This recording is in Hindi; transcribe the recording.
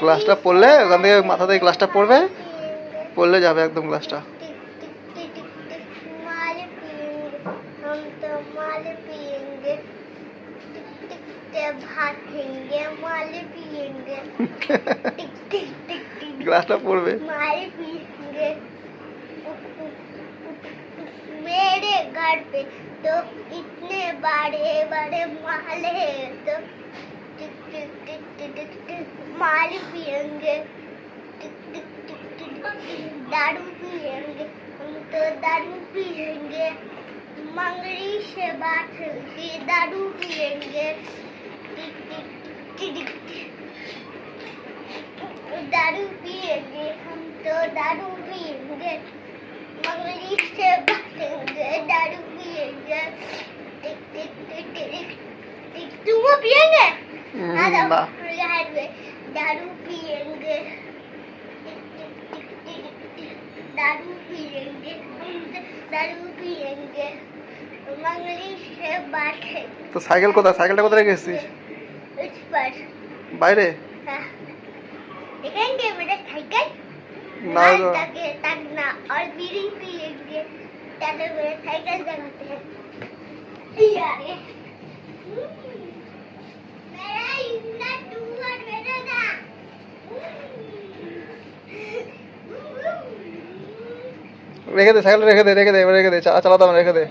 ক্লাসটা পড়লে ওখান থেকে মাথা থেকে ক্লাসটা পড়বে पिएंगे পড়লে যাবে একদম ক্লাসটা टिक टिक टिक टिक टिक माल पिएंगे हम तो माल पिएंगे टिक टिक से भागेंगे माल पिएंगे टिक टिक टिक टिक ক্লাসটা পড়বে माल पिएंगे मेरे घर पे तो इतने बड़े बड़े माल है तो माल टिक दारू पिएँगे हम तो दारू पिएँगे मंगली से बात होगी दारू टिक दारू पिएँगे हम तो दारू पिएँगे मंगली से बातेंगे दारू दारू पिएंगे टिक टिक टिक टिक टिक दारू पिएंगे हम तो दारू पिएंगे मंगली से बातेंगे তো সাইকেল কোথায় সাইকেলটা কোথায় রেখে এসেছিস उस पर বাইরে हाँ। देखेंगे मेरा साइकिल না लाल তো- तक तक ना और बीड़ी पिएंगे चलो मेरा साइकिल जगाते हैं यार ये। मेरा রেখে দে সাইকেল রেখে দে রেখে দে রেখে দে চালাতাম রেখে দে।